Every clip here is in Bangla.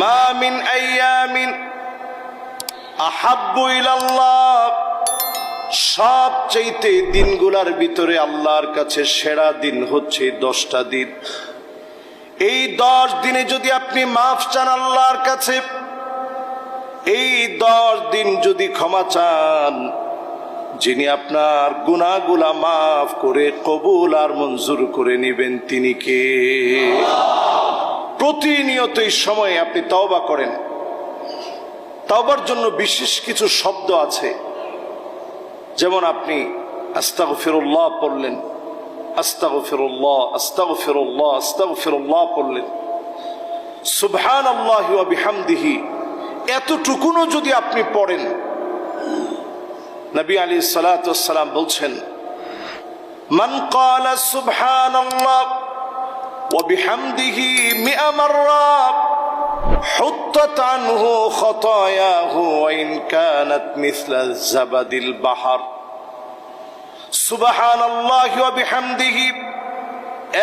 মা মিন আইয়ামিন আহাব্বু ইলাল্লাহ। সবচাইতে দিনগুলার ভিতরে আল্লাহর কাছে সেরা দিন হচ্ছে দশটা দিন। এই দশ দিনে যদি আপনি মাফ চান আল্লাহর কাছে, এই দশ দিন যদি ক্ষমা চান, যিনি আপনার গুনাগুলা মাফ করে কবুল আর মঞ্জুর করে নেবেন তিনি কে? প্রতিনিয়ত এই সময়ে আপনি তওবা করেন। তাওবার জন্য বিশেষ কিছু শব্দ আছে। যেমন আপনি আস্তাগ ফিরুল্লাহ পড়লেন। আস্তাগ ফিরুল্লাহ আস্তাগ ফিরুল্লাহ আস্তাগ ফিরুল্লাহ পড়লেন। সুবহান আল্লাহ বিহামদিহি, এতটুকুনও যদি আপনি পড়েন। নবী আলী সালাম বলছেন, মান কালা সুবহান আল্লাহ وبحمده مئة مرة حطت عنه خطاياه وإن كانت مثل الزبد البحر সুবাহান আল্লাহ বিহামদিহি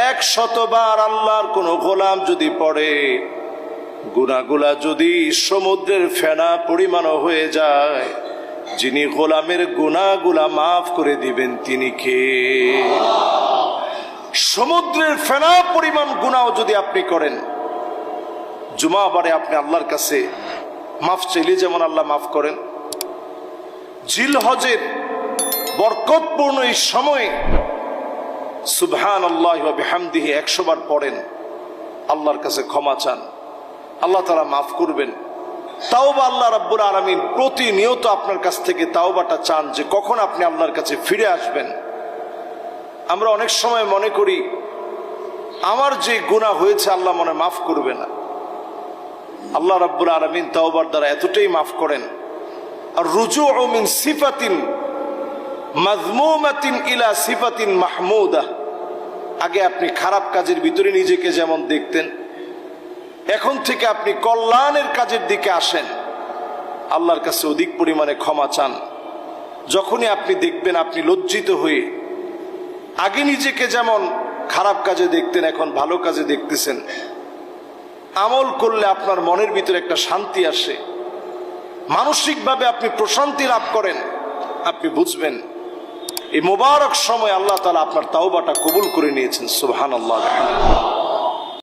এক শতবার আল্লাহর কোন গোলাম যদি পড়ে গুনাগুলা যদি সমুদ্রের ফেনা পরিমাণও হয়ে যায় যিনি গোলামের গুনাগুলা মাফ করে দিবেন তিনি কে সমুদ্রের ফেনা পরিমাণ গুনাও যদি আপনি করেন জুমাবারে আপনি আল্লাহর কাছে মাফ চাইলে যেমন আল্লাহ মাফ করেন। জিল হজের বরকতপূর্ণ এই সময়ে সুবহান আল্লাহ বিহামদিহি একশো বার পড়েন, আল্লাহর কাছে ক্ষমা চান। আল্লাহ তারা মাফ করবেন। তাওবা আল্লাহ রাব্বুল আলমিন প্রতিনিয়ত আপনার কাছ থেকে তাওবাটা চান যে কখন আপনি আল্লাহর কাছে ফিরে আসবেন। আমরা অনেক সময় মনে করি, আমার যে গুণা হয়েছে আল্লাহ মনে মাফ করবে না। আল্লাহ রাব্বুল আলমিন তাওবার দ্বারা এতটাই মাফ করেন। আর রুজু মিন সিফাতিন মাজমুমাতিন ইলা সিফাতিন মাহমুদা। আগে আপনি খারাপ কাজের ভিতরে নিজেকে যেমন দেখতেন, এখন থেকে আপনি কল্যাণের কাজের দিকে আসেন। আল্লাহর কাছে অধিক পরিমাণে ক্ষমা চান। যখনই আপনি দেখবেন আপনি লজ্জিত হয়ে আগে নিজেকে যেমন খারাপ কাজে দেখতেন, এখন ভালো কাজে দেখতেছেন। আমল করলে আপনার মনের ভিতরে একটা শান্তি আসে। মানসিকভাবে আপনি প্রশান্তি লাভ করেন, আপনি বুঝবেন। এই মোবারক সময় আল্লাহ তালা আপনার তাওবাটা কবুল করে নিয়েছেন সুবহান আল্লাহ